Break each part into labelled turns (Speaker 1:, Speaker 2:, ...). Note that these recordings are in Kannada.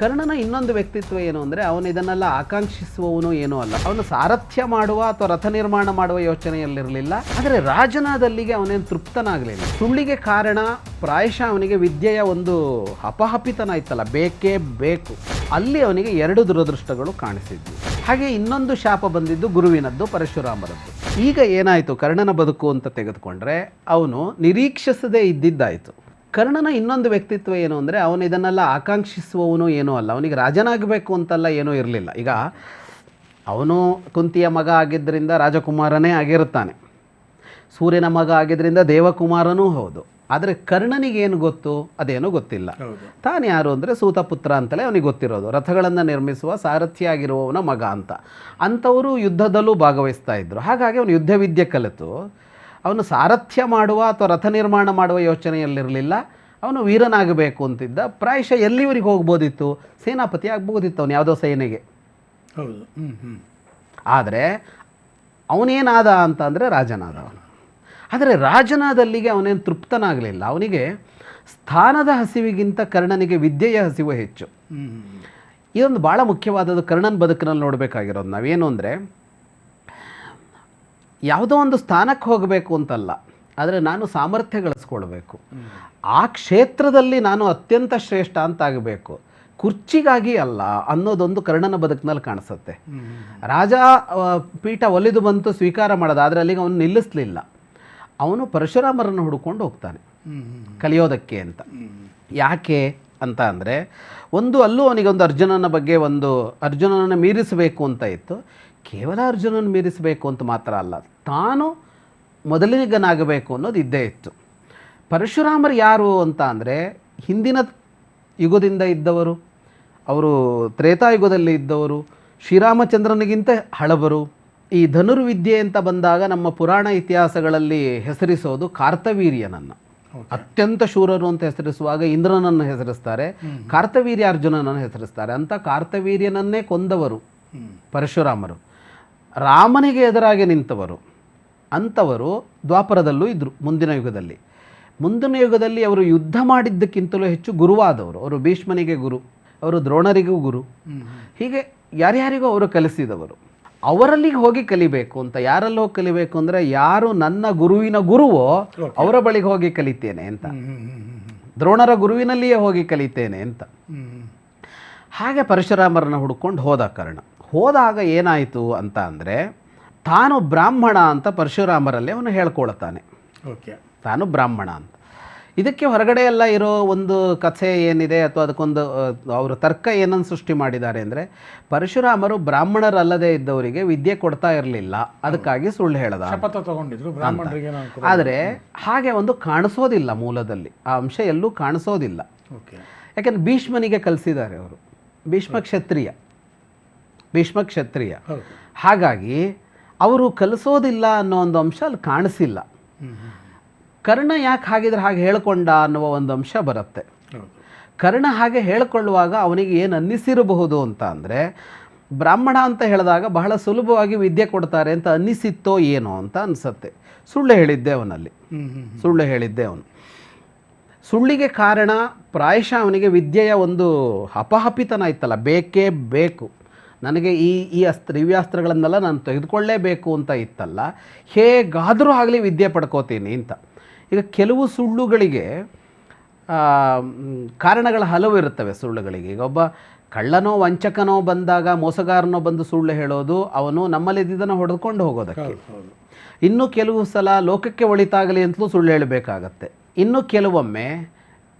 Speaker 1: ಕರ್ಣನ ಇನ್ನೊಂದು ವ್ಯಕ್ತಿತ್ವ ಏನು ಅಂದರೆ ಅವನು ಇದನ್ನೆಲ್ಲ ಆಕಾಂಕ್ಷಿಸುವವನು ಏನೂ ಅಲ್ಲ. ಅವನು ಸಾರಥ್ಯ ಮಾಡುವ ಅಥವಾ ರಥ ನಿರ್ಮಾಣ ಮಾಡುವ ಯೋಚನೆಯಲ್ಲಿರಲಿಲ್ಲ. ಆದರೆ ರಾಜನಾದಲ್ಲಿಗೆ ಅವನೇನು ತೃಪ್ತನಾಗಲಿಲ್ಲ. ಸುಳ್ಳಿಗೆ ಕಾರಣ, ಪ್ರಾಯಶಃ ಅವನಿಗೆ ವಿದ್ಯೆಯ ಒಂದು ಅಪಹಪಿತನ ಇತ್ತಲ್ಲ. ಬೇಕೇ ಬೇಕು. ಅಲ್ಲಿ ಅವನಿಗೆ ಎರಡು ದುರದೃಷ್ಟಗಳು ಕಾಣಿಸಿದ್ವು. ಹಾಗೆ ಇನ್ನೊಂದು ಶಾಪ ಬಂದಿದ್ದು ಗುರುವಿನದ್ದು, ಪರಶುರಾಮರದ್ದು. ಈಗ ಏನಾಯಿತು? ಕರ್ಣನ ಬದುಕು ಅಂತ ತೆಗೆದುಕೊಂಡ್ರೆ ಅವನು ನಿರೀಕ್ಷಿಸದೇ ಇದ್ದಿದ್ದಾಯಿತು. ಕರ್ಣನ ಇನ್ನೊಂದು ವ್ಯಕ್ತಿತ್ವ ಏನು ಅಂದರೆ ಅವನು ಇದನ್ನೆಲ್ಲ ಆಕಾಂಕ್ಷಿಸುವವನು ಏನೂ ಅಲ್ಲ. ಅವನಿಗೆ ರಾಜನಾಗಬೇಕು ಅಂತೆಲ್ಲ ಏನೂ ಇರಲಿಲ್ಲ. ಈಗ ಅವನು ಕುಂತಿಯ ಮಗ ಆಗಿದ್ದರಿಂದ ರಾಜಕುಮಾರನೇ ಆಗಿರುತ್ತಾನೆ. ಸೂರ್ಯನ ಮಗ ಆಗಿದ್ದರಿಂದ ದೇವಕುಮಾರನೂ ಹೌದು. ಆದರೆ ಕರ್ಣನಿಗೇನು ಗೊತ್ತು? ಅದೇನೂ ಗೊತ್ತಿಲ್ಲ. ತಾನು ಯಾರು ಅಂದರೆ ಸೂತಪುತ್ರ ಅಂತಲೇ ಅವನಿಗೆ ಗೊತ್ತಿರೋದು. ರಥಗಳನ್ನು ನಿರ್ಮಿಸುವ ಸಾರಥ್ಯ ಆಗಿರುವವನ ಮಗ ಅಂತ. ಅಂಥವರು ಯುದ್ಧದಲ್ಲೂ ಭಾಗವಹಿಸ್ತಾ ಇದ್ದರು ಹಾಗಾಗಿ ಅವನು ಯುದ್ಧವಿದ್ಯೆ ಕಲಿತು. ಅವನು ಸಾರಥ್ಯ ಮಾಡುವ ಅಥವಾ ರಥ ನಿರ್ಮಾಣ ಮಾಡುವ ಯೋಚನೆಯಲ್ಲಿರಲಿಲ್ಲ. ಅವನು ವೀರನಾಗಬೇಕು ಅಂತಿದ್ದ. ಪ್ರಾಯಶಃ ಎಲ್ಲಿವರಿಗೆ ಹೋಗ್ಬೋದಿತ್ತು? ಸೇನಾಪತಿ ಆಗ್ಬೋದಿತ್ತು ಅವನು ಯಾವುದೋ ಸೇನೆಗೆ.
Speaker 2: ಹೌದು.
Speaker 1: ಆದರೆ ಅವನೇನಾದ ಅಂತಂದರೆ ರಾಜನಾದ ಅವನು. ಆದರೆ ರಾಜನಾದಲ್ಲಿಗೆ ಅವನೇನು ತೃಪ್ತನಾಗಲಿಲ್ಲ. ಅವನಿಗೆ ಸ್ಥಾನದ ಹಸಿವಿಗಿಂತ ಕರ್ಣನಿಗೆ ವಿದ್ಯೆಯ ಹಸಿವು ಹೆಚ್ಚು. ಇದೊಂದು ಭಾಳ ಮುಖ್ಯವಾದದ್ದು ಕರ್ಣನ ಬದುಕಿನಲ್ಲಿ ನೋಡಬೇಕಾಗಿರೋದು ನಾವೇನು ಅಂದರೆ ಯಾವುದೋ ಒಂದು ಸ್ಥಾನಕ್ಕೆ ಹೋಗಬೇಕು ಅಂತಲ್ಲ, ಆದರೆ ನಾನು ಸಾಮರ್ಥ್ಯ ಗಳಿಸ್ಕೊಳ್ಬೇಕು. ಆ ಕ್ಷೇತ್ರದಲ್ಲಿ ನಾನು ಅತ್ಯಂತ ಶ್ರೇಷ್ಠ ಅಂತಾಗಬೇಕು. ಕುರ್ಚಿಗಾಗಿ ಅಲ್ಲ, ಅನ್ನೋದೊಂದು ಕರ್ಣನ ಬದುಕಿನಲ್ಲಿ ಕಾಣಿಸುತ್ತೆ. ರಾಜ ಪೀಠ ಒಲಿದು ಬಂತು, ಸ್ವೀಕಾರ ಮಾಡೋದು, ಆದರೆ ಅಲ್ಲಿಗೆ ಅವನು ನಿಲ್ಲಿಸಲಿಲ್ಲ. ಅವನು ಪರಶುರಾಮರನ್ನು ಹುಡುಕೊಂಡು ಹೋಗ್ತಾನೆ, ಕಲಿಯೋದಕ್ಕೆ ಅಂತ. ಯಾಕೆ ಅಂತ ಅಂದರೆ, ಒಂದು ಅಲ್ಲೂ ಅವನಿಗೊಂದು ಅರ್ಜುನನ ಬಗ್ಗೆ ಒಂದು, ಅರ್ಜುನನನ್ನು ಮೀರಿಸಬೇಕು ಅಂತ ಇತ್ತು. ಕೇವಲ ಅರ್ಜುನನ ಮೀರಿಸಬೇಕು ಅಂತ ಮಾತ್ರ ಅಲ್ಲ ತಾನು ಮೊದಲಿಗನಾಗಬೇಕು ಅನ್ನೋದು ಇದ್ದೇ ಇತ್ತು. ಪರಶುರಾಮರು ಯಾರು ಅಂತ ಅಂದರೆ ಹಿಂದಿನ ಯುಗದಿಂದ ಇದ್ದವರು ಅವರು ತ್ರೇತಾಯುಗದಲ್ಲಿ ಇದ್ದವರು ಶ್ರೀರಾಮಚಂದ್ರನಿಗಿಂತ ಹಳಬರು. ಈ ಧನುರ್ವಿದ್ಯೆ ಅಂತ ಬಂದಾಗ ನಮ್ಮ ಪುರಾಣ ಇತಿಹಾಸಗಳಲ್ಲಿ ಹೆಸರಿಸೋದು ಕಾರ್ತವೀರ್ಯನನ್ನು. ಅತ್ಯಂತ ಶೂರರು ಅಂತ ಹೆಸರಿಸುವಾಗ ಇಂದ್ರನನ್ನು ಹೆಸರಿಸ್ತಾರೆ ಕಾರ್ತವೀರ್ಯ ಅರ್ಜುನನನ್ನು ಹೆಸರಿಸ್ತಾರೆ. ಅಂತ ಕಾರ್ತವೀರ್ಯನನ್ನೇ ಕೊಂದವರು ಪರಶುರಾಮರು. ರಾಮನಿಗೆ ಎದುರಾಗಿ ನಿಂತವರು. ಅಂಥವರು ದ್ವಾಪರದಲ್ಲೂ ಇದ್ದರು ಮುಂದಿನ ಯುಗದಲ್ಲಿ. ಮುಂದಿನ ಯುಗದಲ್ಲಿ ಅವರು ಯುದ್ಧ ಮಾಡಿದ್ದಕ್ಕಿಂತಲೂ ಹೆಚ್ಚು ಗುರುವಾದವರು. ಅವರು ಭೀಷ್ಮನಿಗೆ ಗುರು ಅವರು ದ್ರೋಣರಿಗೂ ಗುರು. ಹೀಗೆ ಯಾರ್ಯಾರಿಗೂ ಅವರು ಕಲಿಸಿದವರು. ಅವರಲ್ಲಿಗೆ ಹೋಗಿ ಕಲಿಬೇಕು ಅಂತ ಯಾರಲ್ಲಿ ಹೋಗಿ ಕಲಿಬೇಕು ಅಂದರೆ ಯಾರು ನನ್ನ ಗುರುವಿನ ಗುರುವೋ ಅವರ ಬಳಿಗೆ ಹೋಗಿ ಕಲಿತೇನೆ ಅಂತ. ದ್ರೋಣರ ಗುರುವಿನಲ್ಲಿಯೇ ಹೋಗಿ ಕಲಿತೇನೆ ಅಂತ. ಹಾಗೆ ಪರಶುರಾಮರನ್ನು ಹುಡ್ಕೊಂಡು ಹೋದ ಕರ್ಣ. ಹೋದಾಗ ಏನಾಯಿತು ಅಂತ ಅಂದರೆ ತಾನು ಬ್ರಾಹ್ಮಣ ಅಂತ ಪರಶುರಾಮರಲ್ಲಿ ಅವನು ಹೇಳ್ಕೊಳ್ತಾನೆ.
Speaker 2: ಓಕೆ.
Speaker 1: ತಾನು ಬ್ರಾಹ್ಮಣ ಅಂತ. ಇದಕ್ಕೆ ಹೊರಗಡೆ ಎಲ್ಲ ಇರೋ ಒಂದು ಕಥೆ ಏನಿದೆ ಅಥವಾ ಅದಕ್ಕೊಂದು ಅವರು ತರ್ಕ ಏನನ್ನು ಸೃಷ್ಟಿ ಮಾಡಿದ್ದಾರೆ ಅಂದರೆ ಪರಶುರಾಮರು ಬ್ರಾಹ್ಮಣರಲ್ಲದೆ ಇದ್ದವರಿಗೆ ವಿದ್ಯೆ ಕೊಡ್ತಾ ಇರಲಿಲ್ಲ. ಅದಕ್ಕಾಗಿ ಸುಳ್ಳು ಹೇಳದ
Speaker 2: ಶಪಥ ತಗೊಂಡಿದ್ರು ಬ್ರಾಹ್ಮಣರಿಗೆ
Speaker 1: ಆದರೆ ಹಾಗೆ ಒಂದು ಕಾಣಿಸೋದಿಲ್ಲ ಮೂಲದಲ್ಲಿ. ಆ ಅಂಶ ಎಲ್ಲೂ ಕಾಣಿಸೋದಿಲ್ಲ.
Speaker 2: ಓಕೆ.
Speaker 1: ಯಾಕೆಂದ್ರೆ ಭೀಷ್ಮನಿಗೆ ಕಲಿಸಿದ್ದಾರೆ ಅವರು. ಭೀಷ್ಮ ಕ್ಷತ್ರಿಯ. ಭೀಷ್ಮ ಕ್ಷತ್ರಿಯ ಹಾಗಾಗಿ ಅವರು ಕಲಿಸೋದಿಲ್ಲ ಅನ್ನೋ ಒಂದು ಅಂಶ ಅಲ್ಲಿ ಕಾಣಿಸಿಲ್ಲ. ಕರ್ಣ ಯಾಕೆ ಹಾಗಿದ್ರೆ ಹಾಗೆ ಹೇಳ್ಕೊಂಡ ಅನ್ನುವ ಒಂದು ಅಂಶ ಬರುತ್ತೆ. ಕರ್ಣ ಹಾಗೆ ಹೇಳಿಕೊಳ್ಳುವಾಗ ಅವನಿಗೆ ಏನು ಅನ್ನಿಸಿರಬಹುದು ಅಂತ ಅಂದರೆ ಬ್ರಾಹ್ಮಣ ಅಂತ ಹೇಳಿದಾಗ ಬಹಳ ಸುಲಭವಾಗಿ ವಿದ್ಯೆ ಕೊಡ್ತಾರೆ ಅಂತ ಅನ್ನಿಸಿತ್ತೋ ಏನೋ ಅಂತ ಅನಿಸುತ್ತೆ. ಸುಳ್ಳು ಹೇಳಿದ್ದೆ ಅವನಲ್ಲಿ. ಸುಳ್ಳು ಹೇಳಿದ್ದೆ ಅವನು. ಸುಳ್ಳಿಗೆ ಕಾರಣ ಪ್ರಾಯಶಃ ಅವನಿಗೆ ವಿದ್ಯೆಯ ಒಂದು ಅಪಹಪಿತನ ಇತ್ತಲ್ಲ ಬೇಕೇ ಬೇಕು. ನನಗೆ ಈ ಈ ಅಸ್ತ್ರ ದಿವ್ಯಾಸ್ತ್ರಗಳನ್ನೆಲ್ಲ ನಾನು ತೆಗೆದುಕೊಳ್ಳೇಬೇಕು ಅಂತ ಇತ್ತಲ್ಲ ಹೇಗಾದರೂ ಆಗಲಿ ವಿದ್ಯೆ ಪಡ್ಕೋತೀನಿ ಅಂತ. ಈಗ ಕೆಲವು ಸುಳ್ಳುಗಳಿಗೆ ಕಾರಣಗಳು ಹಲವು ಇರುತ್ತವೆ ಸುಳ್ಳುಗಳಿಗೆ. ಈಗ ಒಬ್ಬ ಕಳ್ಳನೋ ವಂಚಕನೋ ಬಂದಾಗ ಮೋಸಗಾರನೋ ಬಂದು ಸುಳ್ಳು ಹೇಳೋದು ಅವನು ನಮ್ಮಲ್ಲಿದ್ದನ್ನು ಹೊಡೆದುಕೊಂಡು ಹೋಗೋದಕ್ಕೆ. ಇನ್ನು ಕೆಲವು ಸಲ ಲೋಕಕ್ಕೆ ಒಳಿತಾಗಲಿ ಅಂತಲೂ ಸುಳ್ಳು ಹೇಳಬೇಕಾಗತ್ತೆ. ಇನ್ನು ಕೆಲವೊಮ್ಮೆ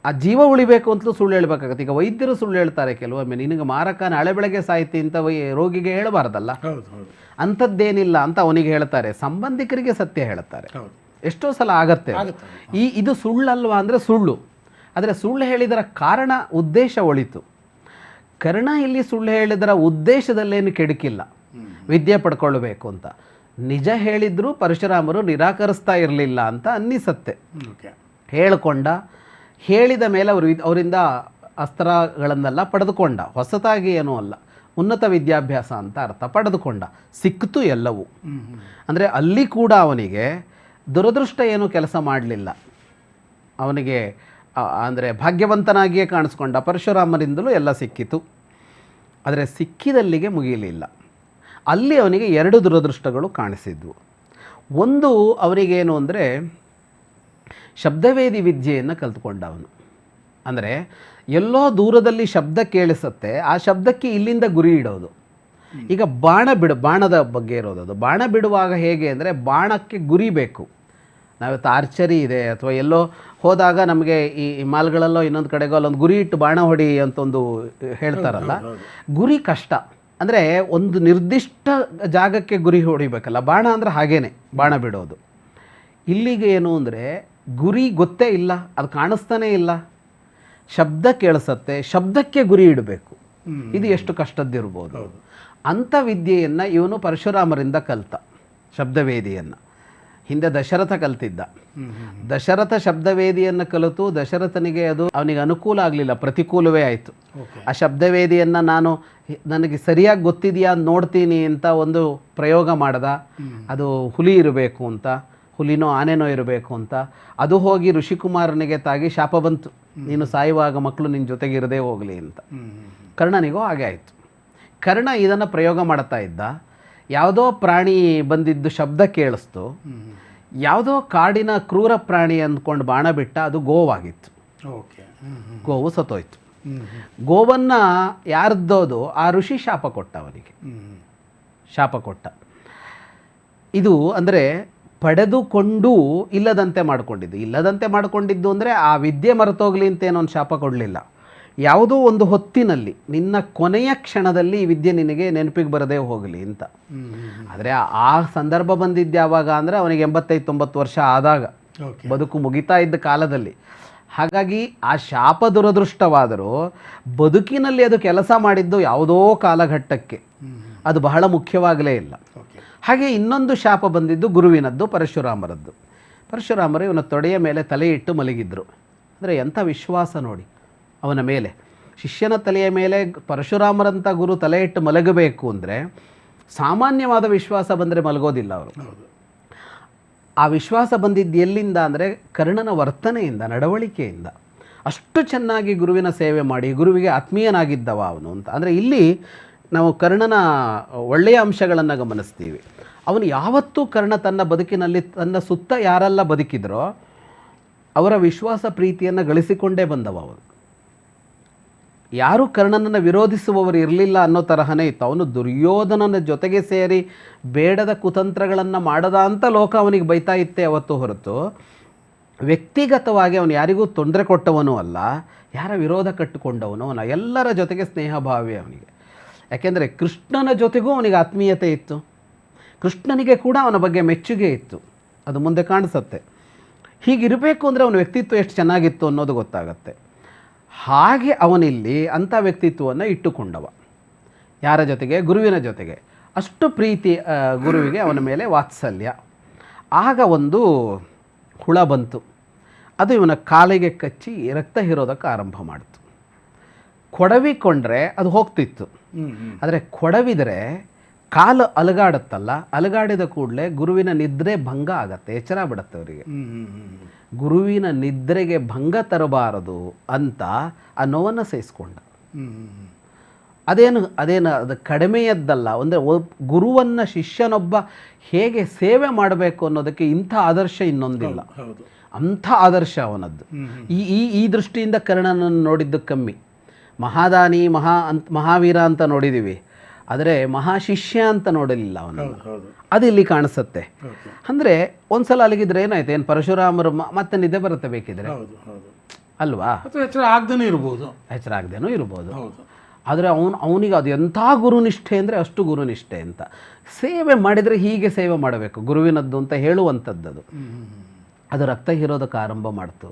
Speaker 1: ಆ ಜೀವ ಉಳಿಬೇಕು ಅಂತಲೂ ಸುಳ್ಳು ಹೇಳಬೇಕಾಗತ್ತೆ. ಈಗ ವೈದ್ಯರು ಸುಳ್ಳು ಹೇಳ್ತಾರೆ ಕೆಲವೊಮ್ಮೆ ನಿನಗೆ ಮಾರಕ ನಾಳೆ ಬೆಳಗ್ಗೆ ಸಾಯ್ತಿ ಅಂತ ವೈ ರೋಗಿಗೆ ಹೇಳಬಾರ್ದಲ್ಲ? ಅಂಥದ್ದೇನಿಲ್ಲ ಅಂತ ಅವನಿಗೆ ಹೇಳ್ತಾರೆ. ಸಂಬಂಧಿಕರಿಗೆ ಸತ್ಯ ಹೇಳ್ತಾರೆ. ಎಷ್ಟೋ ಸಲ ಆಗತ್ತೆ ಈ ಇದು ಸುಳ್ಳಲ್ವಾ ಅಂದರೆ ಸುಳ್ಳು. ಆದರೆ ಸುಳ್ಳು ಹೇಳಿದರ ಕಾರಣ ಉದ್ದೇಶ ಒಳಿತು. ಕರ್ಣ ಇಲ್ಲಿ ಸುಳ್ಳು ಹೇಳಿದರ ಉದ್ದೇಶದಲ್ಲೇನು ಕೆಡುಕಿಲ್ಲ. ವಿದ್ಯೆ ಪಡ್ಕೊಳ್ಬೇಕು ಅಂತ. ನಿಜ ಹೇಳಿದರೂ ಪರಶುರಾಮರು ನಿರಾಕರಿಸ್ತಾ ಇರಲಿಲ್ಲ ಅಂತ ಅನ್ನಿಸತ್ತೆ. ಹೇಳಿಕೊಂಡ ಹೇಳಿದ ಮೇಲೆ ಅವರು ಅವರಿಂದ ಅಸ್ತ್ರಗಳನ್ನೆಲ್ಲ ಪಡೆದುಕೊಂಡ. ಹೊಸತಾಗಿ ಏನೂ ಅಲ್ಲ. ಉನ್ನತ ವಿದ್ಯಾಭ್ಯಾಸ ಅಂತ ಅರ್ಥ. ಪಡೆದುಕೊಂಡ. ಸಿಕ್ತು ಎಲ್ಲವೂ. ಅಂದರೆ ಅಲ್ಲಿ ಕೂಡ ಅವನಿಗೆ ದುರದೃಷ್ಟ ಏನು ಕೆಲಸ ಮಾಡಲಿಲ್ಲ. ಅವನಿಗೆ ಅಂದರೆ ಭಾಗ್ಯವಂತನಾಗಿಯೇ ಕಾಣಿಸ್ಕೊಂಡ. ಪರಶುರಾಮರಿಂದಲೂ ಎಲ್ಲ ಸಿಕ್ಕಿತು. ಆದರೆ ಸಿಕ್ಕಿದಲ್ಲಿಗೆ ಮುಗಿಯಲಿಲ್ಲ. ಅಲ್ಲಿ ಅವನಿಗೆ ಎರಡು ದುರದೃಷ್ಟಗಳು ಕಾಣಿಸಿದ್ವು. ಒಂದು ಅವನಿಗೇನು ಅಂದರೆ ಶಬ್ದವೇದಿ ವಿದ್ಯೆಯನ್ನು ಕಲ್ತ್ಕೊಂಡವನು. ಅಂದರೆ ಎಲ್ಲೋ ದೂರದಲ್ಲಿ ಶಬ್ದ ಕೇಳಿಸುತ್ತೆ ಆ ಶಬ್ದಕ್ಕೆ ಇಲ್ಲಿಂದ ಗುರಿ ಇಡೋದು. ಈಗ ಬಾಣ ಬಿಡು ಬಾಣದ ಬಗ್ಗೆ ಇರೋದು ಅದು. ಬಾಣ ಬಿಡುವಾಗ ಹೇಗೆ ಅಂದರೆ ಬಾಣಕ್ಕೆ ಗುರಿ ಬೇಕು. ನಾವಿವತ್ತು ಆರ್ಚರಿ ಇದೆ ಅಥವಾ ಎಲ್ಲೋ ಹೋದಾಗ ನಮಗೆ ಈ ಈ ಮಾಲ್ಗಳಲ್ಲೋ ಇನ್ನೊಂದು ಕಡೆಗೋ ಅಲ್ಲೊಂದು ಗುರಿ ಇಟ್ಟು ಬಾಣ ಹೊಡಿ ಅಂತ ಒಂದು ಹೇಳ್ತಾರಲ್ಲ. ಗುರಿ ಕಷ್ಟ. ಅಂದರೆ ಒಂದು ನಿರ್ದಿಷ್ಟ ಜಾಗಕ್ಕೆ ಗುರಿ ಹೊಡಿಬೇಕಲ್ಲ. ಬಾಣ ಅಂದರೆ ಹಾಗೇನೆ ಬಾಣ ಬಿಡೋದು. ಇಲ್ಲಿಗೆ ಏನು ಅಂದರೆ ಗುರಿ ಗೊತ್ತೇ ಇಲ್ಲ ಅದು ಕಾಣಿಸ್ತಾನೇ ಇಲ್ಲ. ಶಬ್ದ ಕೇಳಿಸತ್ತೆ ಶಬ್ದಕ್ಕೆ ಗುರಿ ಇಡಬೇಕು. ಇದು ಎಷ್ಟು ಕಷ್ಟದ್ದಿರ್ಬೋದು. ಅಂಥ ವಿದ್ಯೆಯನ್ನು ಇವನು ಪರಶುರಾಮರಿಂದ ಕಲ್ತ ಶಬ್ದವೇದಿಯನ್ನು. ಹಿಂದೆ ದಶರಥ ಕಲ್ತಿದ್ದ. ದಶರಥ ಶಬ್ದವೇದಿಯನ್ನು ಕಲಿತು ದಶರಥನಿಗೆ ಅದು ಅವನಿಗೆ ಅನುಕೂಲ ಆಗಲಿಲ್ಲ ಪ್ರತಿಕೂಲವೇ ಆಯಿತು. ಆ ಶಬ್ದವೇದಿಯನ್ನು ನಾನು ನನಗೆ ಸರಿಯಾಗಿ ಗೊತ್ತಿದೆಯಾ ಅಂತ ನೋಡ್ತೀನಿ ಅಂತ ಒಂದು ಪ್ರಯೋಗ ಮಾಡ್ದ. ಅದು ಹುಲಿ ಇರಬೇಕು ಅಂತ. ಹುಲಿನೋ ಆನೆನೋ ಇರಬೇಕು ಅಂತ. ಅದು ಹೋಗಿ ಋಷಿಕುಮಾರನಿಗೆ ತಾಗಿ ಶಾಪ ಬಂತು. ನೀನು ಸಾಯುವಾಗ ಮಕ್ಕಳು ನಿನ್ನ ಜೊತೆಗೆ ಇರದೇ ಹೋಗಲಿ ಅಂತ. ಕರ್ಣನಿಗೂ ಹಾಗೆ ಆಯಿತು. ಕರ್ಣ ಇದನ್ನು ಪ್ರಯೋಗ ಮಾಡ್ತಾ ಇದ್ದ. ಯಾವುದೋ ಪ್ರಾಣಿ ಬಂದಿದ್ದು ಶಬ್ದ ಕೇಳಿಸ್ತು. ಯಾವುದೋ ಕಾಡಿನ ಕ್ರೂರ ಪ್ರಾಣಿ ಅಂದ್ಕೊಂಡು ಬಾಣ ಬಿಟ್ಟ ಅದು ಗೋವಾಗಿತ್ತು.
Speaker 2: ಓಕೆ.
Speaker 1: ಗೋವು ಸತ್ತೋಯ್ತು. ಗೋವನ್ನು ಯಾರ್ದೋದು ಆ ಋಷಿ ಶಾಪ ಕೊಟ್ಟ ಅವನಿಗೆ. ಶಾಪ ಕೊಟ್ಟ. ಇದು ಅಂದರೆ ಪಡೆದುಕೊಂಡು ಇಲ್ಲದಂತೆ ಮಾಡಿಕೊಂಡಿದ್ದು. ಇಲ್ಲದಂತೆ ಮಾಡಿಕೊಂಡಿದ್ದು ಅಂದರೆ ಆ ವಿದ್ಯೆ ಮರೆತೋಗ್ಲಿ ಅಂತ ಏನೋ ಒಂದು ಶಾಪ ಕೊಡಲಿಲ್ಲ. ಯಾವುದೋ ಒಂದು ಹೊತ್ತಿನಲ್ಲಿ ನಿನ್ನ ಕೊನೆಯ ಕ್ಷಣದಲ್ಲಿ ಈ ವಿದ್ಯೆ ನಿನಗೆ ನೆನಪಿಗೆ ಬರದೇ ಹೋಗಲಿ ಅಂತ. ಆದರೆ ಆ ಸಂದರ್ಭ ಬಂದಿದ್ದು ಯಾವಾಗ ಅಂದರೆ ಅವನಿಗೆ ಎಂಬತ್ತೈದು ತೊಂಬತ್ತು ವರ್ಷ ಆದಾಗ. ಬದುಕು ಮುಗಿತಾ ಇದ್ದ ಕಾಲದಲ್ಲಿ. ಹಾಗಾಗಿ ಆ ಶಾಪ ದುರದೃಷ್ಟವಾದರೂ ಬದುಕಿನಲ್ಲಿ ಅದು ಕೆಲಸ ಮಾಡಿದ್ದು ಯಾವುದೋ ಕಾಲಘಟ್ಟಕ್ಕೆ. ಅದು ಬಹಳ ಮುಖ್ಯವಾಗಲೇ ಇಲ್ಲ. ಹಾಗೆ ಇನ್ನೊಂದು ಶಾಪ ಬಂದಿದ್ದು ಗುರುವಿನದ್ದು ಪರಶುರಾಮರದ್ದು. ಪರಶುರಾಮರು ಇವನ ತೊಡೆಯ ಮೇಲೆ ತಲೆ ಇಟ್ಟು ಮಲಗಿದ್ರು. ಅಂದರೆ ಎಂಥ ವಿಶ್ವಾಸ ನೋಡಿ ಅವನ ಮೇಲೆ. ಶಿಷ್ಯನ ತಲೆಯ ಮೇಲೆ ಪರಶುರಾಮರಂಥ ಗುರು ತಲೆ ಇಟ್ಟು ಮಲಗಬೇಕು ಅಂದರೆ ಸಾಮಾನ್ಯವಾದ ವಿಶ್ವಾಸ ಬಂದರೆ ಮಲಗೋದಿಲ್ಲ ಅವರು. ಆ ವಿಶ್ವಾಸ ಬಂದಿದ್ದು ಎಲ್ಲಿಂದ ಅಂದರೆ ಕರ್ಣನ ವರ್ತನೆಯಿಂದ ನಡವಳಿಕೆಯಿಂದ. ಅಷ್ಟು ಚೆನ್ನಾಗಿ ಗುರುವಿನ ಸೇವೆ ಮಾಡಿ ಗುರುವಿಗೆ ಆತ್ಮೀಯನಾಗಿದ್ದವ ಅವನು ಅಂತ. ಅಂದರೆ ಇಲ್ಲಿ ನಾವು ಕರ್ಣನ ಒಳ್ಳೆಯ ಅಂಶಗಳನ್ನು ಗಮನಿಸ್ತೀವಿ. ಅವನು ಯಾವತ್ತೂ ಕರ್ಣ ತನ್ನ ಬದುಕಿನಲ್ಲಿ, ತನ್ನ ಸುತ್ತ ಯಾರೆಲ್ಲ ಬದುಕಿದ್ರೋ ಅವರ ವಿಶ್ವಾಸ ಪ್ರೀತಿಯನ್ನು ಗಳಿಸಿಕೊಂಡೇ ಬಂದವ ಅವನು. ಯಾರು ಕರ್ಣನನ್ನು ವಿರೋಧಿಸುವವರು ಇರಲಿಲ್ಲ ಅನ್ನೋ ತರಹನೇ ಇತ್ತು. ಅವನು ದುರ್ಯೋಧನನ ಜೊತೆಗೆ ಸೇರಿ ಬೇಡದ ಕುತಂತ್ರಗಳನ್ನು ಮಾಡದ ಅಂತ ಲೋಕ ಅವನಿಗೆ ಬೈತಾ ಇತ್ತೆ ಅವತ್ತು ಹೊರತು. ವ್ಯಕ್ತಿಗತವಾಗಿ ಅವನು ಯಾರಿಗೂ ತೊಂದರೆ ಕೊಟ್ಟವನು ಅಲ್ಲ, ಯಾರ ವಿರೋಧ ಕಟ್ಟಿಕೊಂಡವನು ಅವನ ಎಲ್ಲರ ಜೊತೆಗೆ ಸ್ನೇಹ ಭಾವಿ ಅವನಿಗೆ. ಯಾಕೆಂದರೆ ಕೃಷ್ಣನ ಜೊತೆಗೂ ಅವನಿಗೆ ಆತ್ಮೀಯತೆ ಇತ್ತು. ಕೃಷ್ಣನಿಗೆ ಕೂಡ ಅವನ ಬಗ್ಗೆ ಮೆಚ್ಚುಗೆ ಇತ್ತು. ಅದು ಮುಂದೆ ಕಾಣಿಸುತ್ತೆ. ಹೀಗಿರಬೇಕು ಅಂದರೆ ಅವನ ವ್ಯಕ್ತಿತ್ವ ಎಷ್ಟು ಚೆನ್ನಾಗಿತ್ತು ಅನ್ನೋದು ಗೊತ್ತಾಗತ್ತೆ. ಹಾಗೆ ಅವನಿಲ್ಲಿ ಅಂಥ ವ್ಯಕ್ತಿತ್ವವನ್ನು ಇಟ್ಟುಕೊಂಡವ. ಯಾರ ಜೊತೆಗೆ? ಗುರುವಿನ ಜೊತೆಗೆ. ಅಷ್ಟು ಪ್ರೀತಿ ಗುರುವಿಗೆ ಅವನ ಮೇಲೆ ವಾತ್ಸಲ್ಯ. ಆಗ ಒಂದು ಹುಳ ಬಂತು. ಅದು ಇವನ ಕಾಲಿಗೆ ಕಚ್ಚಿ ರಕ್ತ ಹೀರೋದಕ್ಕೆ ಆರಂಭ ಮಾಡಿತು. ಕೊಡವಿಕೊಂಡ್ರೆ ಅದು ಹೋಗ್ತಿತ್ತು. ಆದರೆ ಕೊಡವಿದರೆ ಕಾಲು ಅಲಗಾಡುತ್ತಲ್ಲ ಅಲಗಾಡಿದ ಕೂಡಲೇ ಗುರುವಿನ ನಿದ್ರೆ ಭಂಗ ಆಗತ್ತೆ ಎಚ್ಚರ ಬಿಡುತ್ತೆ ಅವರಿಗೆ. ಗುರುವಿನ ನಿದ್ರೆಗೆ ಭಂಗ ತರಬಾರದು ಅಂತ ಆ ನೋವನ್ನು ಸಹಿಸ್ಕೊಂಡ. ಅದೇನು ಅದೇನು ಅದು ಕಡಿಮೆಯದ್ದಲ್ಲ ಅಂದರೆ ಗುರುವನ್ನು ಶಿಷ್ಯನೊಬ್ಬ ಹೇಗೆ ಸೇವೆ ಮಾಡಬೇಕು ಅನ್ನೋದಕ್ಕೆ ಇಂಥ ಆದರ್ಶ ಇನ್ನೊಂದಿಲ್ಲ. ಅಂಥ ಆದರ್ಶ ಅವನದ್ದು. ಈ ಈ ಈ ದೃಷ್ಟಿಯಿಂದ ಕರ್ಣನನ್ನು ನೋಡಿದ್ದು ಕಮ್ಮಿ. ಮಹಾದಾನಿ ಮಹಾ ಅಂತ ಮಹಾವೀರ ಅಂತ ನೋಡಿದ್ದೀವಿ ಆದರೆ ಮಹಾಶಿಷ್ಯ ಅಂತ ನೋಡಲಿಲ್ಲ
Speaker 2: ಅವನು
Speaker 1: ಅದು ಇಲ್ಲಿ ಕಾಣಿಸುತ್ತೆ. ಅಂದರೆ ಒಂದು ಸಲ ಅಲ್ಲಿಗಿದ್ರೆ ಏನಾಯ್ತು? ಏನು ಪರಶುರಾಮರು ಮತ್ತೆ ನಿದ್ದೆ ಬರುತ್ತೆ ಬೇಕಿದ್ರೆ?
Speaker 2: ಹೌದು ಹೌದು.
Speaker 1: ಅಲ್ವಾ?
Speaker 2: ಅಥವಾ ಎಚ್ಚರ ಆಗದೇನೂ ಇರ್ಬೋದು.
Speaker 1: ಎಚ್ಚರ ಆಗದೇನೂ ಇರ್ಬೋದು.
Speaker 2: ಹೌದು.
Speaker 1: ಆದರೆ ಅವನು ಅವನಿಗೆ ಅದು ಎಂಥ ಗುರುನಿಷ್ಠೆ ಅಂದರೆ ಅಷ್ಟು ಗುರುನಿಷ್ಠೆ ಅಂತ. ಸೇವೆ ಮಾಡಿದರೆ ಹೀಗೆ ಸೇವೆ ಮಾಡಬೇಕು. ಗುರುವಿನದ್ದು ಅಂತ ಹೇಳುವಂಥದ್ದು ಅದು ರಕ್ತ ಹೀರೋದಕ್ಕೆ ಆರಂಭ ಮಾಡ್ತು.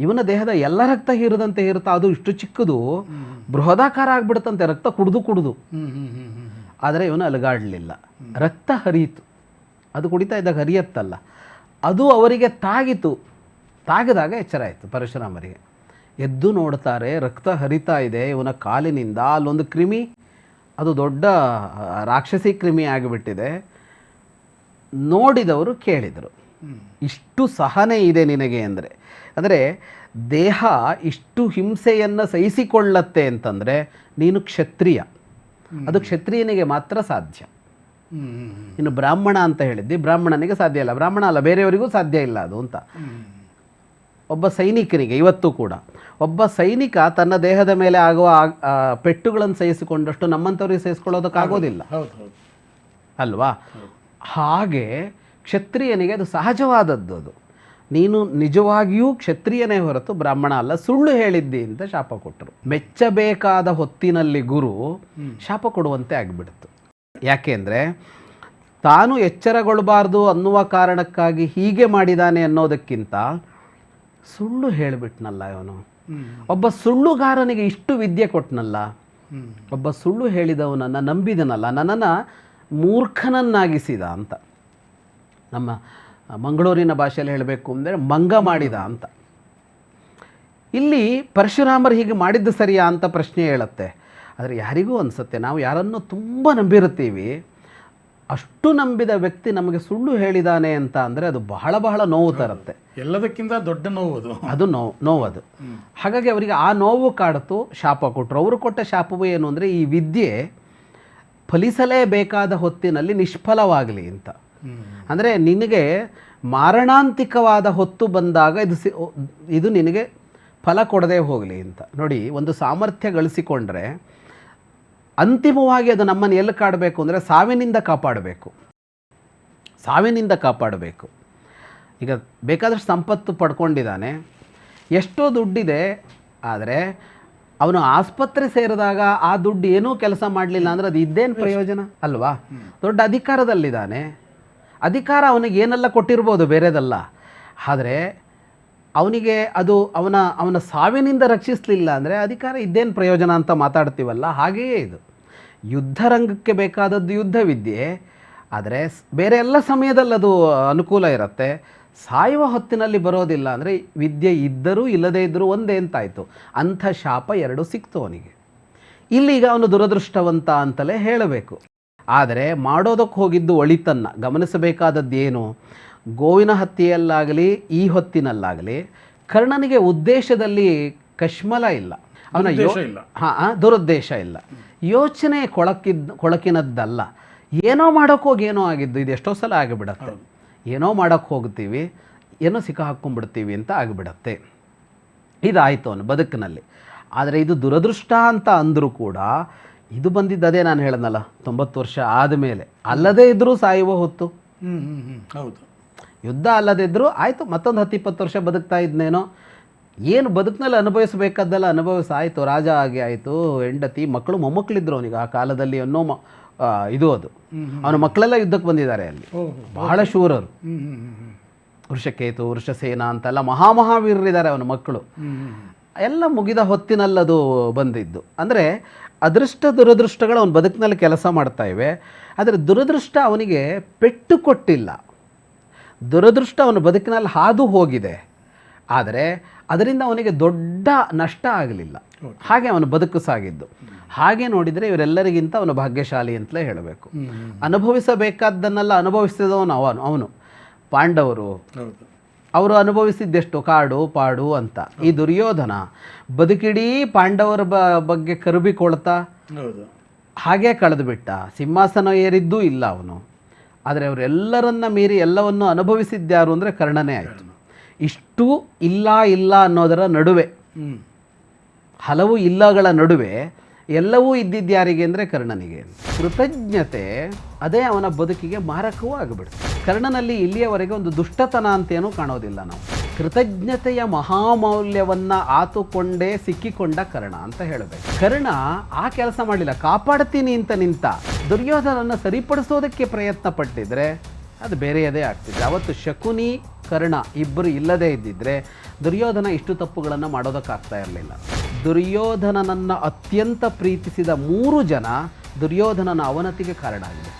Speaker 1: ಇವನ ದೇಹದ ಎಲ್ಲ ರಕ್ತ ಹೀರದಂತೆ ಇರುತ್ತಾ? ಅದು ಇಷ್ಟು ಚಿಕ್ಕದು. ಬೃಹದಾಕಾರ ಆಗ್ಬಿಡುತ್ತಂತೆ. ರಕ್ತ ಕುಡಿದು ಕುಡಿದು. ಆದರೆ ಇವನು ಅಲಗಾಡಲಿಲ್ಲ. ರಕ್ತ ಹರಿಯಿತು. ಅದು ಕುಡಿತಾ ಇದ್ದಾಗ ಹರಿಯತ್ತಲ್ಲ. ಅದು ಅವರಿಗೆ ತಾಗಿತು. ತಾಗಿದಾಗ ಎಚ್ಚರ ಆಯಿತು ಪರಶುರಾಮರಿಗೆ. ಎದ್ದು ನೋಡ್ತಾರೆ, ರಕ್ತ ಹರಿತಾ ಇದೆ ಇವನ ಕಾಲಿನಿಂದ. ಅಲ್ಲೊಂದು ಕ್ರಿಮಿ, ಅದು ದೊಡ್ಡ ರಾಕ್ಷಸಿ ಕ್ರಿಮಿ ಆಗಿಬಿಟ್ಟಿದೆ. ನೋಡಿದವರು ಕೇಳಿದರು. ಇಷ್ಟು ಸಹನೆ ಇದೆ ನಿನಗೆ ಅಂದರೆ ಅಂದರೆ ದೇಹ ಇಷ್ಟು ಹಿಂಸೆಯನ್ನು ಸಹಿಸಿಕೊಳ್ಳತ್ತೆ ಅಂತಂದರೆ ನೀನು ಕ್ಷತ್ರಿಯ. ಅದು ಕ್ಷತ್ರಿಯನಿಗೆ ಮಾತ್ರ ಸಾಧ್ಯ. ಇನ್ನು ಬ್ರಾಹ್ಮಣ ಅಂತ ಹೇಳಿದ್ದಿ ಬ್ರಾಹ್ಮಣನಿಗೆ ಸಾಧ್ಯ ಇಲ್ಲ. ಬ್ರಾಹ್ಮಣ ಅಲ್ಲ ಬೇರೆಯವರಿಗೂ ಸಾಧ್ಯ ಇಲ್ಲ ಅದು ಅಂತ. ಒಬ್ಬ ಸೈನಿಕನಿಗೆ ಇವತ್ತು ಕೂಡ ಒಬ್ಬ ಸೈನಿಕ ತನ್ನ ದೇಹದ ಮೇಲೆ ಆಗುವ ಪೆಟ್ಟುಗಳನ್ನು ಸಹಿಸಿಕೊಂಡಷ್ಟು ನಮ್ಮಂಥವ್ರಿಗೆ ಸಹಿಸ್ಕೊಳ್ಳೋದಕ್ಕಾಗೋದಿಲ್ಲ. ಅಲ್ವಾ? ಹಾಗೆ ಕ್ಷತ್ರಿಯನಿಗೆ ಅದು ಸಹಜವಾದದ್ದು ಅದು. ನೀನು ನಿಜವಾಗಿಯೂ ಕ್ಷತ್ರಿಯನೇ ಹೊರತು ಬ್ರಾಹ್ಮಣ ಅಲ್ಲ ಸುಳ್ಳು ಹೇಳಿದ್ದಿ ಅಂತ ಶಾಪ ಕೊಟ್ಟರು. ಮೆಚ್ಚಬೇಕಾದ ಹೊತ್ತಿನಲ್ಲಿ ಗುರು ಶಾಪ ಕೊಡುವಂತೆ ಆಗಿಬಿಡ್ತು. ಯಾಕೆಂದರೆ ತಾನು ಎಚ್ಚರಗೊಳ್ಳಬಾರ್ದು ಅನ್ನುವ ಕಾರಣಕ್ಕಾಗಿ ಹೀಗೆ ಮಾಡಿದಾನೆ ಅನ್ನೋದಕ್ಕಿಂತ ಸುಳ್ಳು ಹೇಳಿಬಿಟ್ನಲ್ಲ ಇವನು. ಒಬ್ಬ ಸುಳ್ಳುಗಾರನಿಗೆ ಇಷ್ಟು ವಿದ್ಯೆ
Speaker 2: ಕೊಟ್ಟನಲ್ಲ
Speaker 1: ಒಬ್ಬ ಸುಳ್ಳು ಹೇಳಿದವನನ್ನು ನಂಬಿದನಲ್ಲ ನನ್ನನ್ನು ಮೂರ್ಖನನ್ನಾಗಿಸಿದ ಅಂತ. ನಮ್ಮ ಮಂಗಳೂರಿನ ಭಾಷೆಯಲ್ಲಿ ಹೇಳಬೇಕು ಅಂದರೆ ಮಂಗ ಮಾಡಿದ ಅಂತ. ಇಲ್ಲಿ ಪರಶುರಾಮರು ಹೀಗೆ ಮಾಡಿದ್ದು ಸರಿಯಾ ಅಂತ ಪ್ರಶ್ನೆ ಹೇಳುತ್ತೆ. ಆದರೆ ಯಾರಿಗೂ ಅನಿಸುತ್ತೆ ನಾವು ಯಾರನ್ನು ತುಂಬ ನಂಬಿರುತ್ತೀವಿ ಅಷ್ಟು ನಂಬಿದ ವ್ಯಕ್ತಿ ನಮಗೆ ಸುಳ್ಳು ಹೇಳಿದಾನೆ ಅಂತ ಅಂದರೆ ಅದು ಬಹಳ ಬಹಳ ನೋವು ತರುತ್ತೆ.
Speaker 2: ಎಲ್ಲದಕ್ಕಿಂತ ದೊಡ್ಡ ನೋವು ಅದು.
Speaker 1: ಅದು ನೋವು ಅದು. ಹಾಗಾಗಿ ಅವರಿಗೆ ಆ ನೋವು ಕಾಡ್ತು ಶಾಪ ಕೊಟ್ಟರು ಅವರು ಕೊಟ್ಟ ಶಾಪವು ಏನು ಅಂದರೆ ಈ ವಿದ್ಯೆ ಫಲಿಸಲೇಬೇಕಾದ ಹೊತ್ತಿನಲ್ಲಿ ನಿಷ್ಫಲವಾಗಲಿ ಅಂತ. ಅಂದರೆ ನಿನಗೆ ಮಾರಣಾಂತಿಕವಾದ ಹೊತ್ತು ಬಂದಾಗ ಇದು ಸಿ ಇದು ನಿನಗೆ ಫಲ ಕೊಡದೇ ಹೋಗಲಿ ಅಂತ. ನೋಡಿ ಒಂದು ಸಾಮರ್ಥ್ಯ ಗಳಿಸಿಕೊಂಡ್ರೆ ಅಂತಿಮವಾಗಿ ಅದು ನಮ್ಮನ್ನು ಎಲ್ಲಿ ಕಾಡಬೇಕು ಅಂದರೆ ಸಾವಿನಿಂದ ಕಾಪಾಡಬೇಕು. ಸಾವಿನಿಂದ ಕಾಪಾಡಬೇಕು. ಈಗ ಬೇಕಾದಷ್ಟು ಸಂಪತ್ತು ಪಡ್ಕೊಂಡಿದ್ದಾನೆ. ಎಷ್ಟೋ ದುಡ್ಡಿದೆ ಆದರೆ ಅವನು ಆಸ್ಪತ್ರೆ ಸೇರಿದಾಗ ಆ ದುಡ್ಡು ಏನೂ ಕೆಲಸ ಮಾಡಲಿಲ್ಲ ಅಂದರೆ ಅದು ಇದ್ದೇನು ಪ್ರಯೋಜನ? ಅಲ್ವಾ? ದೊಡ್ಡ ಅಧಿಕಾರದಲ್ಲಿದ್ದಾನೆ. ಅಧಿಕಾರ ಅವನಿಗೆ ಏನೆಲ್ಲ ಕೊಟ್ಟಿರ್ಬೋದು ಬೇರೆದಲ್ಲ. ಆದರೆ ಅವನಿಗೆ ಅದು ಅವನ ಅವನ ಸಾವಿನಿಂದ ರಕ್ಷಿಸಲಿಲ್ಲ ಅಂದರೆ ಅಧಿಕಾರ ಇದ್ದೇನು ಪ್ರಯೋಜನ ಅಂತ ಮಾತಾಡ್ತೀವಲ್ಲ? ಹಾಗೆಯೇ ಇದು. ಯುದ್ಧ ರಂಗಕ್ಕೆ ಬೇಕಾದದ್ದು ಯುದ್ಧ ವಿದ್ಯೆ ಆದರೆ ಬೇರೆ ಎಲ್ಲ ಸಮಯದಲ್ಲಿ ಅದು ಅನುಕೂಲ ಇರುತ್ತೆ. ಸಾಯುವ ಹೊತ್ತಿನಲ್ಲಿ ಬರೋದಿಲ್ಲ ಅಂದರೆ ವಿದ್ಯೆ ಇದ್ದರೂ ಇಲ್ಲದೇ ಇದ್ದರೂ ಒಂದೇ ಅಂತಾಯಿತು. ಅಂಥ ಶಾಪ ಎರಡು ಸಿಕ್ತು ಅವನಿಗೆ. ಇಲ್ಲಿಗ ಅವನು ದುರದೃಷ್ಟವಂತ ಅಂತಲೇ ಹೇಳಬೇಕು. ಆದರೆ ಮಾಡೋದಕ್ಕೆ ಹೋಗಿದ್ದು ಒಳಿತನ್ನ. ಗಮನಿಸಬೇಕಾದದ್ದು ಏನು? ಗೋವಿನ ಹತ್ಯೆಯಲ್ಲಾಗಲಿ ಈ ಹೊತ್ತಿನಲ್ಲಾಗಲಿ ಕರ್ಣನಿಗೆ ಉದ್ದೇಶದಲ್ಲಿ ಕಶ್ಮಲ ಇಲ್ಲ. ಅವನ ಯೋ ಹಾಂ ದುರುದ್ದೇಶ ಇಲ್ಲ. ಯೋಚನೆ ಕೊಳಕಿದ್ ಕೊಳಕಿನದ್ದಲ್ಲ. ಏನೋ ಮಾಡೋಕ್ಕೆ ಹೋಗಿ ಏನೋ ಆಗಿದ್ದು ಇದು ಎಷ್ಟೋ ಸಲ ಆಗಿಬಿಡತ್ತೆ. ಏನೋ ಮಾಡೋಕ್ಕೆ ಹೋಗ್ತೀವಿ ಏನೋ ಸಿಕ್ಕ ಹಾಕ್ಕೊಂಡ್ಬಿಡ್ತೀವಿ ಅಂತ ಆಗಿಬಿಡತ್ತೆ. ಇದಾಯಿತು ಅವನು ಬದುಕಿನಲ್ಲಿ. ಆದರೆ ಇದು ದುರದೃಷ್ಟ ಅಂತ ಅಂದರೂ ಕೂಡ ಇದು ಬಂದಿದ್ದು ಅದೇ ನಾನು ಹೇಳೋದಲ್ಲ ತೊಂಬತ್ತು ವರ್ಷ ಆದಮೇಲೆ. ಅಲ್ಲದೇ ಇದ್ದರೂ ಸಾಯುವ ಹೊತ್ತು.
Speaker 2: ಹೌದು.
Speaker 1: ಯುದ್ಧ ಅಲ್ಲದಿದ್ದರೂ ಆಯಿತು ಮತ್ತೊಂದು ಹತ್ತು ಇಪ್ಪತ್ತು ವರ್ಷ ಬದುಕ್ತಾ ಇದ್ನೇನೋ. ಏನು ಬದುಕಿನಲ್ಲಿ ಅನುಭವಿಸಬೇಕಾದ್ದೆಲ್ಲ ಅನುಭವಿಸಾಯಿತು ರಾಜ ಆಗಿ ಆಯಿತು ಹೆಂಡತಿ ಮಕ್ಕಳು ಮೊಮ್ಮಕ್ಕಳಿದ್ರು ಅವನಿಗೆ ಆ ಕಾಲದಲ್ಲಿ ಅನ್ನೋ ಮ ಇದು ಅದು. ಅವನ ಮಕ್ಕಳೆಲ್ಲ ಯುದ್ಧಕ್ಕೆ ಬಂದಿದ್ದಾರೆ ಅಲ್ಲಿ. ಬಹಳ ಶೂರರು. ವೃಷಕೇತು ವೃಷಸೇನ ಅಂತೆಲ್ಲ ಮಹಾಮಹಾವೀರರಿದ್ದಾರೆ ಅವನ ಮಕ್ಕಳು. ಎಲ್ಲ ಮುಗಿದ ಹೊತ್ತಿನಲ್ಲದು ಬಂದಿದ್ದು. ಅಂದರೆ ಅದೃಷ್ಟ ದುರದೃಷ್ಟಗಳು ಅವನ ಬದುಕಿನಲ್ಲಿ ಕೆಲಸ ಮಾಡ್ತಾ ಇವೆ. ಆದರೆ ದುರದೃಷ್ಟ ಅವನಿಗೆ ಪೆಟ್ಟು ಕೊಟ್ಟಿಲ್ಲ. ದುರದೃಷ್ಟ ಅವನ ಬದುಕಿನಲ್ಲಿ ಹಾದು ಹೋಗಿದೆ. ಆದರೆ ಅದರಿಂದ ಅವನಿಗೆ ದೊಡ್ಡ ನಷ್ಟ ಆಗಲಿಲ್ಲ. ಹಾಗೆ ಅವನು ಬದುಕು ಸಾಗಿದ್ದು. ಹಾಗೆ ನೋಡಿದರೆ ಇವರೆಲ್ಲರಿಗಿಂತ ಅವನು ಭಾಗ್ಯಶಾಲಿ ಅಂತಲೇ ಹೇಳಬೇಕು. ಅನುಭವಿಸಬೇಕಾದ್ದನ್ನೆಲ್ಲ ಅನುಭವಿಸಿದವನು ಅವನು ಅವನು. ಪಾಂಡವರು ಅವರು ಅನುಭವಿಸಿದ್ದೆಷ್ಟು ಕಾಡು ಪಾಡು ಅಂತ. ಈ ದುರ್ಯೋಧನ ಬದುಕಿಡೀ ಪಾಂಡವರ ಬ ಬಗ್ಗೆ ಕರುಬಿಕೊಳ್ತಾ
Speaker 2: ಹಾಗೆ
Speaker 1: ಹಾಗೇ ಕಳೆದು ಬಿಟ್ಟ ಸಿಂಹಾಸನ ಏರಿದ್ದೂ ಇಲ್ಲ ಅವನು. ಆದರೆ ಅವರೆಲ್ಲರನ್ನ ಮೀರಿ ಎಲ್ಲವನ್ನು ಅನುಭವಿಸಿದ್ದ್ಯಾರು ಅಂದರೆ ಕರ್ಣನೇ ಆಯಿತು. ಇಷ್ಟು ಇಲ್ಲ ಇಲ್ಲ ಅನ್ನೋದರ ನಡುವೆ. ಹಲವು ಇಲ್ಲಗಳ ನಡುವೆ ಎಲ್ಲವೂ ಇದ್ದಿದ್ಯಾರಿಗೆ ಅಂದರೆ ಕರ್ಣನಿಗೆ. ಕೃತಜ್ಞತೆ ಅದೇ ಅವನ ಬದುಕಿಗೆ ಮಾರಕವೂ ಆಗಿಬಿಡುತ್ತೆ. ಕರ್ಣನಲ್ಲಿ ಇಲ್ಲಿಯವರೆಗೆ ಒಂದು ದುಷ್ಟತನ ಅಂತೇನೂ ಕಾಣೋದಿಲ್ಲ ನಾವು. ಕೃತಜ್ಞತೆಯ ಮಹಾಮೌಲ್ಯವನ್ನು ಆತುಕೊಂಡೇ ಸಿಕ್ಕಿಕೊಂಡ ಕರ್ಣ ಅಂತ ಹೇಳಬೇಕು. ಕರ್ಣ, ಆ ಕೆಲಸ ಮಾಡಲಿಲ್ಲ, ಕಾಪಾಡ್ತೀನಿ ಅಂತ ನಿಂತ ದುರ್ಯೋಧನನ್ನು ಸರಿಪಡಿಸೋದಕ್ಕೆ ಪ್ರಯತ್ನ ಪಟ್ಟಿದ್ರೆ ಅದು ಬೇರೆಯದೇ ಆಗ್ತಿದೆ. ಅವತ್ತು ಶಕುನಿ, ಕರ್ಣ ಇಬ್ಬರು ಇಲ್ಲದೇ ಇದ್ದಿದ್ರೆ ದುರ್ಯೋಧನ ಇಷ್ಟು ತಪ್ಪುಗಳನ್ನು ಮಾಡೋದಕ್ಕಾಗ್ತಾ ಇರಲಿಲ್ಲ. ದುರ್ಯೋಧನನನ್ನು ಅತ್ಯಂತ ಪ್ರೀತಿಸಿದ ಮೂರು ಜನ ದುರ್ಯೋಧನನ ಅವನತಿಗೆ ಕಾರಣ ಆಗಿದೆ.